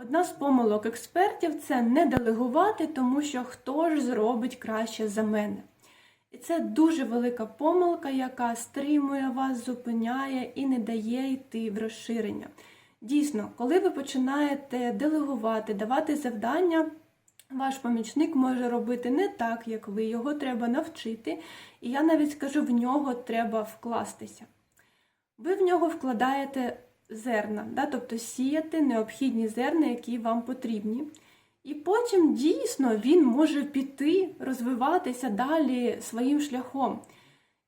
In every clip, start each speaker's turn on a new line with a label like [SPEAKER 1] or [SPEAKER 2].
[SPEAKER 1] Одна з помилок експертів це не делегувати, тому що хто ж зробить краще за мене. І це дуже велика помилка, яка стримує вас, зупиняє і не дає йти в розширення. Дійсно, коли ви починаєте делегувати, давати завдання, ваш помічник може робити не так, як ви, його треба навчити, і я навіть скажу, в нього треба вкластися. Ви в нього вкладаєте зерна, да? тобто сіяти необхідні зерна, які вам потрібні. І потім дійсно він може піти, розвиватися далі своїм шляхом.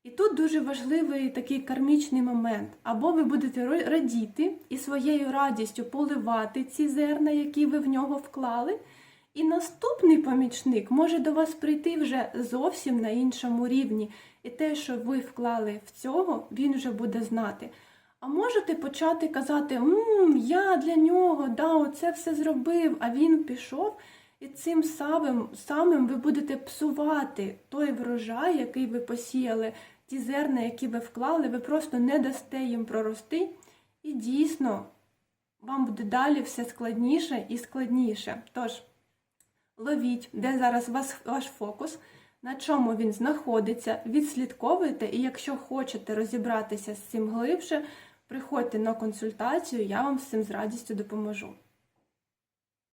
[SPEAKER 1] І тут дуже важливий такий кармічний момент. Або ви будете радіти і своєю радістю поливати ці зерна, які ви в нього вклали. І наступний помічник може до вас прийти вже зовсім на іншому рівні. І те, що ви вклали в цього, він вже буде знати. А можете почати казати, «М, я для нього, да, оце все зробив, а він пішов. І цим самим, самим ви будете псувати той врожай, який ви посіяли, ті зерна, які ви вклали, ви просто не дасте їм прорости. І дійсно, вам буде далі все складніше і складніше. Тож, ловіть, де зараз вас, ваш фокус, на чому він знаходиться, відслідковуйте, і якщо хочете розібратися з цим глибше, приходьте на консультацію, я вам з цим з радістю допоможу.